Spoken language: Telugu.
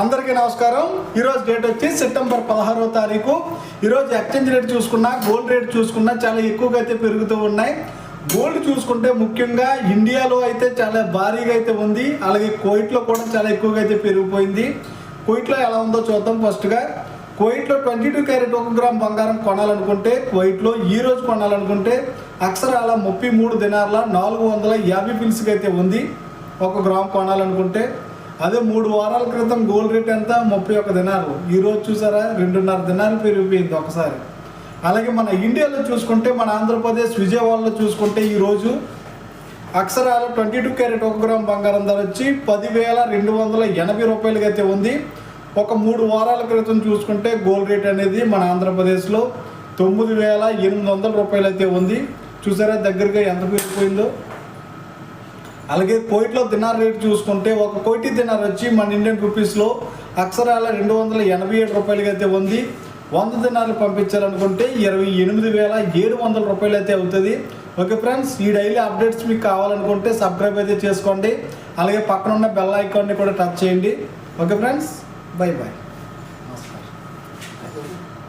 అందరికీ నమస్కారం. ఈరోజు డేట్ వచ్చి సెప్టెంబర్ పదహారవ తారీఖు. ఈరోజు ఎక్స్చేంజ్ రేట్ చూసుకున్నా గోల్డ్ రేట్ చూసుకున్నా చాలా ఎక్కువగా అయితే పెరుగుతూ ఉన్నాయి. గోల్డ్ చూసుకుంటే ముఖ్యంగా ఇండియాలో అయితే చాలా భారీగా అయితే ఉంది. అలాగే కోయిట్లో కూడా చాలా ఎక్కువగా అయితే పెరిగిపోయింది. కోయిట్లో ఎలా ఉందో చూద్దాం ఫస్ట్గా కోయిట్లో ట్వంటీ టూ క్యారెట్ ఒక గ్రామ్ బంగారం కొనాలనుకుంటే కోయిట్లో ఈ రోజు కొనాలనుకుంటే అక్షరాల ముప్పై మూడు దినార్ల నాలుగు వందల యాభై పిల్స్కి అయితే ఉంది. ఒక గ్రామ్ కొనాలనుకుంటే అదే మూడు వారాల క్రితం గోల్డ్ రేట్ ఎంత? ముప్పై ఒక్క దినాలు. ఈరోజు చూసారా? రెండున్నర దినాలు పెరిగిపోయింది ఒకసారి. అలాగే మన ఇండియాలో చూసుకుంటే మన ఆంధ్రప్రదేశ్ విజయవాడలో చూసుకుంటే ఈరోజు అక్షరాల ట్వంటీ టూ క్యారెట్ ఒక గ్రామ్ బంగారం ధర వచ్చి పదివేల రెండు వందల ఎనభై రూపాయలకి అయితే ఉంది. ఒక మూడు వారాల క్రితం చూసుకుంటే గోల్డ్ రేట్ అనేది మన ఆంధ్రప్రదేశ్లో తొమ్మిది వేల ఎనిమిది వందల రూపాయలు అయితే ఉంది. చూసారా దగ్గరగా ఎంత పెరిగిపోయిందో? అలాగే కోయిట్లో దినార్ రేట్ చూసుకుంటే ఒక కోటి దినార్ వచ్చి మన ఇండియన్ రూపీస్లో అక్షరాల రెండు వందల ఎనభై ఏడు రూపాయలకి అయితే ఉంది. వంద దినాలు పంపించాలనుకుంటే ఇరవై ఎనిమిది వేల ఏడు వందల రూపాయలు అయితే అవుతుంది. ఓకే ఫ్రెండ్స్ ఈ డైలీ అప్డేట్స్ మీకు కావాలనుకుంటే సబ్స్క్రైబ్ అయితే చేసుకోండి. అలాగే పక్కన ఉన్న బెల్ ఐకాన్ని కూడా టచ్ చేయండి. Okay friends bye bye